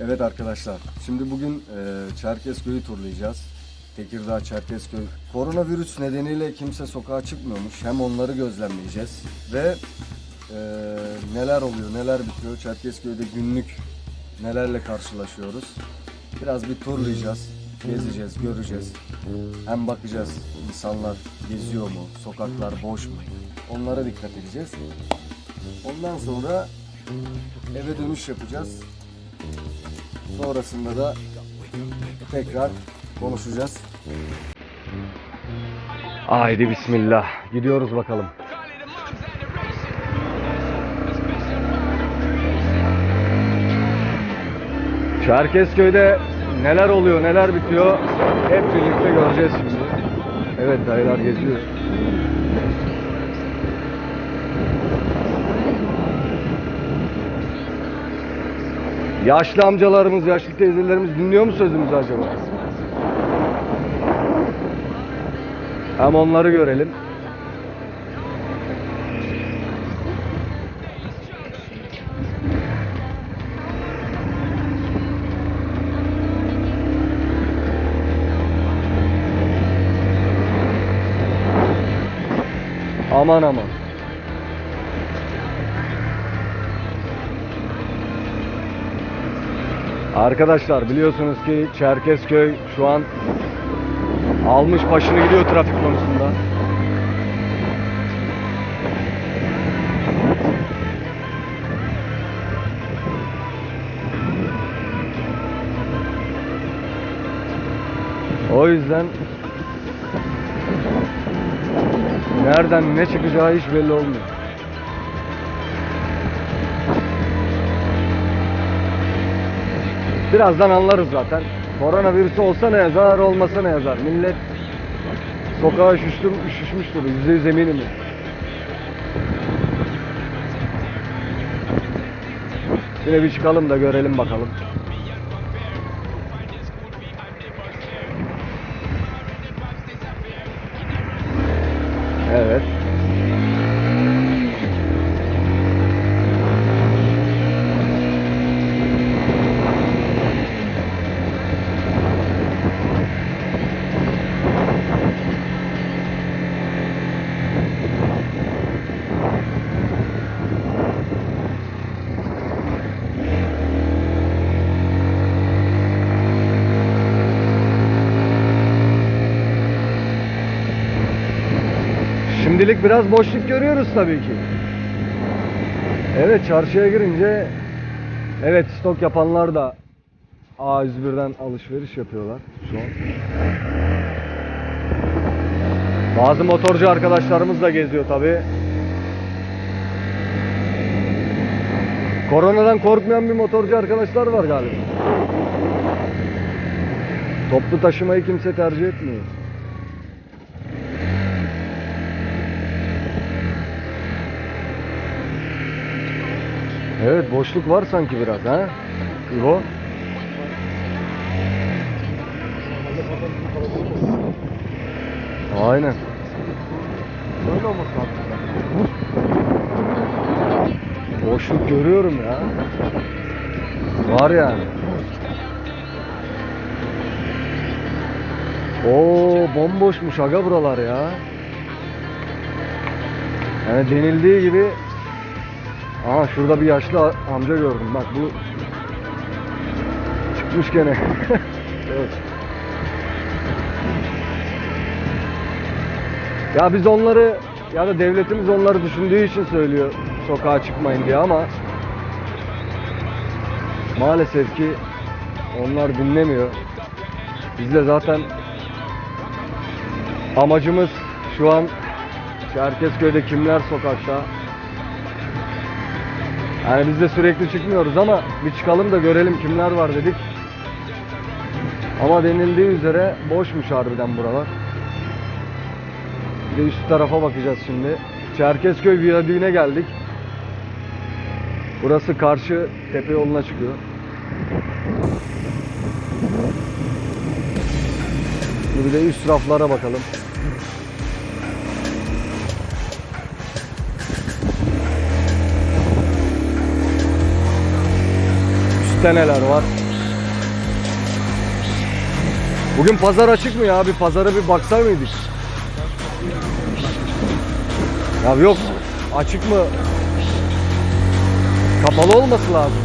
Evet arkadaşlar, şimdi bugün e, Çerkezköy'ü turlayacağız. Tekirdağ, Çerkezköy. Koronavirüs nedeniyle kimse sokağa çıkmıyormuş. Hem onları gözlemleyeceğiz ve e, neler oluyor, neler bitiyor. Çerkezköy'de günlük nelerle karşılaşıyoruz. Biraz bir turlayacağız, gezeceğiz, göreceğiz. Hem bakacağız insanlar geziyor mu, sokaklar boş mu? Onlara dikkat edeceğiz. Ondan sonra eve dönüş yapacağız. Sonrasında da tekrar konuşacağız. Haydi bismillah. Gidiyoruz bakalım. Çerkezköy'de neler oluyor, neler bitiyor hep birlikte göreceğiz şimdi. Evet dayılar geziyor. Yaşlı amcalarımız, yaşlı teyzelerimiz dinliyor mu sözümüzü acaba? Hem onları görelim. Aman aman. Arkadaşlar biliyorsunuz ki Çerkezköy şu an almış başını gidiyor trafik konusunda. O yüzden nereden ne çıkacağı hiç belli olmuyor. Birazdan anlarız zaten. Koronavirüsü olsa ne yazar, olmasa ne yazar. Millet sokağa üşüştüm, üşüşmüştür. Yüzde yüz eminim. Yine bir çıkalım da görelim bakalım. Evet. Şimdilik biraz boşluk görüyoruz tabii ki. Evet çarşıya girince evet stok yapanlar da A101'den alışveriş yapıyorlar şu an. Bazı motorcu arkadaşlarımız da geziyor tabii. Koronadan korkmayan bir motorcu arkadaşlar var galiba. Toplu taşımayı kimse tercih etmiyor. Evet boşluk var sanki biraz ha. İbo. Aynen. Böyle olması lazım. Boşluk görüyorum ya. Var yani. Oo bomboşmuş aga buralar ya. Yani denildiği gibi Aa şurada bir yaşlı amca gördüm bak bu çıkmış gene. evet. Ya biz onları ya da devletimiz onları düşündüğü için söylüyor sokağa çıkmayın diye ama maalesef ki onlar dinlemiyor. Biz de zaten amacımız şu an Çerkezköy'de kimler sokakta yani biz de sürekli çıkmıyoruz ama bir çıkalım da görelim kimler var dedik. Ama denildiği üzere boşmuş harbiden buralar. Bir de üst tarafa bakacağız şimdi. Çerkezköy Viyadüğü'ne geldik. Burası karşı tepe yoluna çıkıyor. Şimdi bir de üst raflara bakalım. Markette var? Bugün pazar açık mı ya? Bir pazara bir baksar mıydık? Ya yok. Açık mı? Kapalı olması lazım.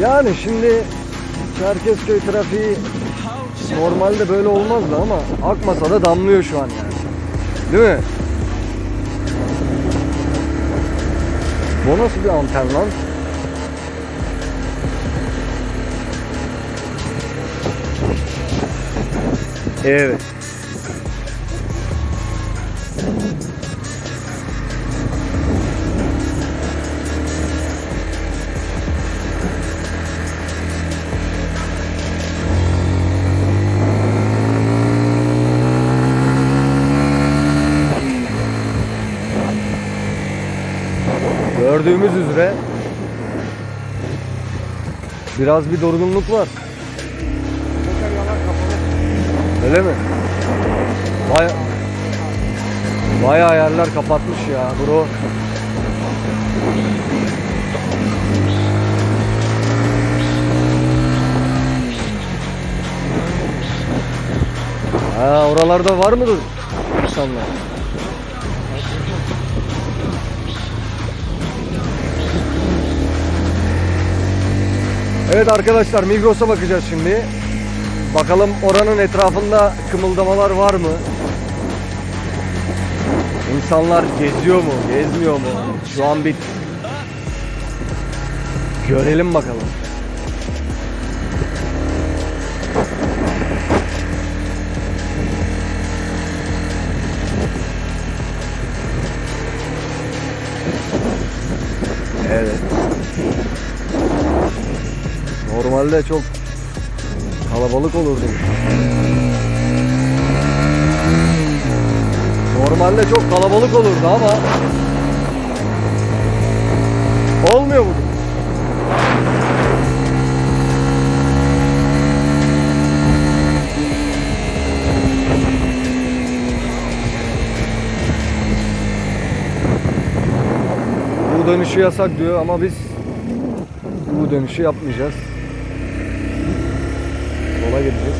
Yani şimdi Çerkezköy trafiği normalde böyle olmazdı ama akmasa da damlıyor şu an yani. Değil mi? Bu nasıl bir anten lan? Evet. Gördüğümüz üzere biraz bir durgunluk var. Öyle mi? Baya Bayağı yerler kapatmış ya bro. Ha oralarda var mıdır insanlar? Evet arkadaşlar Migros'a bakacağız şimdi. Bakalım oranın etrafında kımıldamalar var mı? İnsanlar geziyor mu, gezmiyor mu? Şu an bir görelim bakalım. Normalde çok kalabalık olurdu. Normalde çok kalabalık olurdu ama olmuyor bugün. Bu dönüşü yasak diyor ama biz bu dönüşü yapmayacağız. Sola gideceğiz.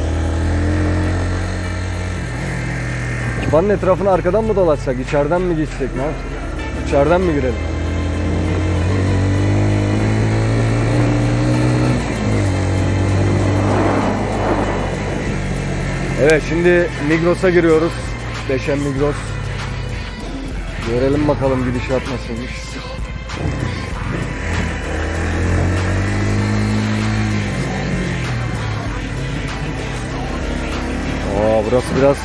Kütüphanenin etrafını arkadan mı dolaşsak, içeriden mi geçsek, ne yapsak? İçeriden mi girelim? Evet şimdi Migros'a giriyoruz. Beşen Migros. Görelim bakalım gidişat nasılmış. Aa burası biraz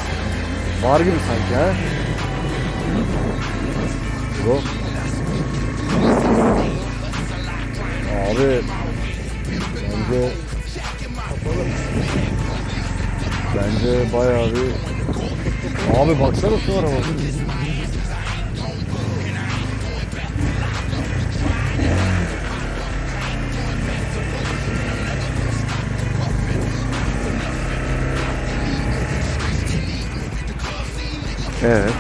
var gibi sanki ha. Bu. Abi bence bence bayağı bir Abi baksana şu araba. Evet.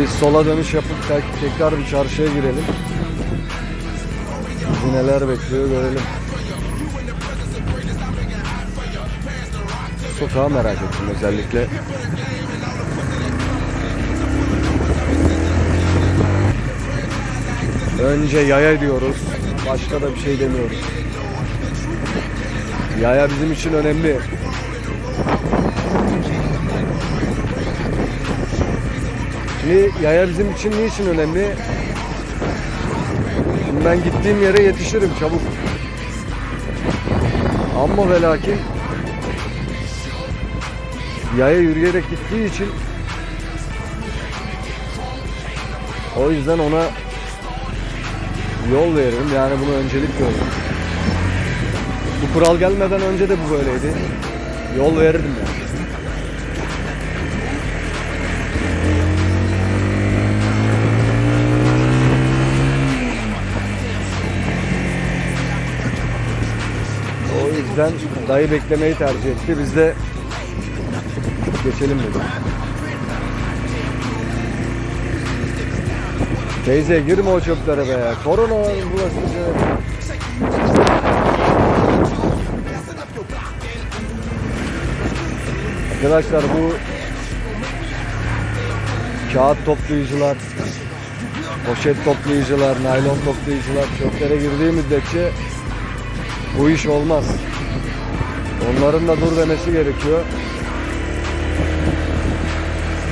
Biz sola dönüş yapıp tek- tekrar bir çarşıya girelim. Bizi neler bekliyor görelim. Sokağı merak ettim özellikle. Önce yaya diyoruz. Başka da bir şey demiyoruz. Yaya bizim için önemli. Şimdi yaya bizim için niçin önemli? Şimdi ben gittiğim yere yetişirim çabuk. Ama ve lakin yaya yürüyerek gittiği için o yüzden ona yol veririm. Yani bunu öncelik görüyorum. Bu kural gelmeden önce de bu böyleydi. Yol verirdim yani. yüzden dayı beklemeyi tercih etti. Biz de geçelim dedik. Teyze girme o çöplere be. Korona var bulaştırıcı. Arkadaşlar bu kağıt toplayıcılar, poşet toplayıcılar, naylon toplayıcılar çöplere girdiği müddetçe bu iş olmaz. Onların da dur demesi gerekiyor.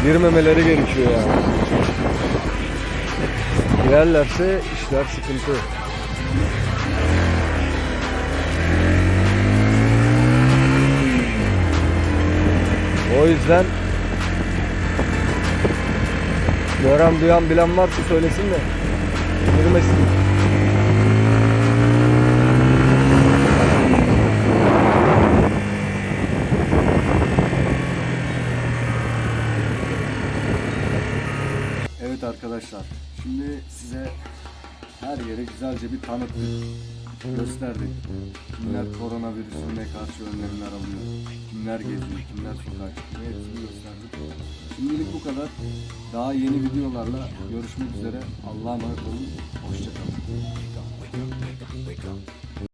Girmemeleri gerekiyor yani. Girerlerse işler sıkıntı. O yüzden gören duyan bilen varsa söylesin de girmesin. Evet arkadaşlar, şimdi size her yere güzelce bir tanıttık, gösterdik. Kimler koronavirüsüne karşı önlemler alıyor, kimler geziyor, kimler sokağa çıkıyor hepsini gösterdik. Şimdilik bu kadar. Daha yeni videolarla görüşmek üzere. Allah'a emanet olun. Hoşçakalın.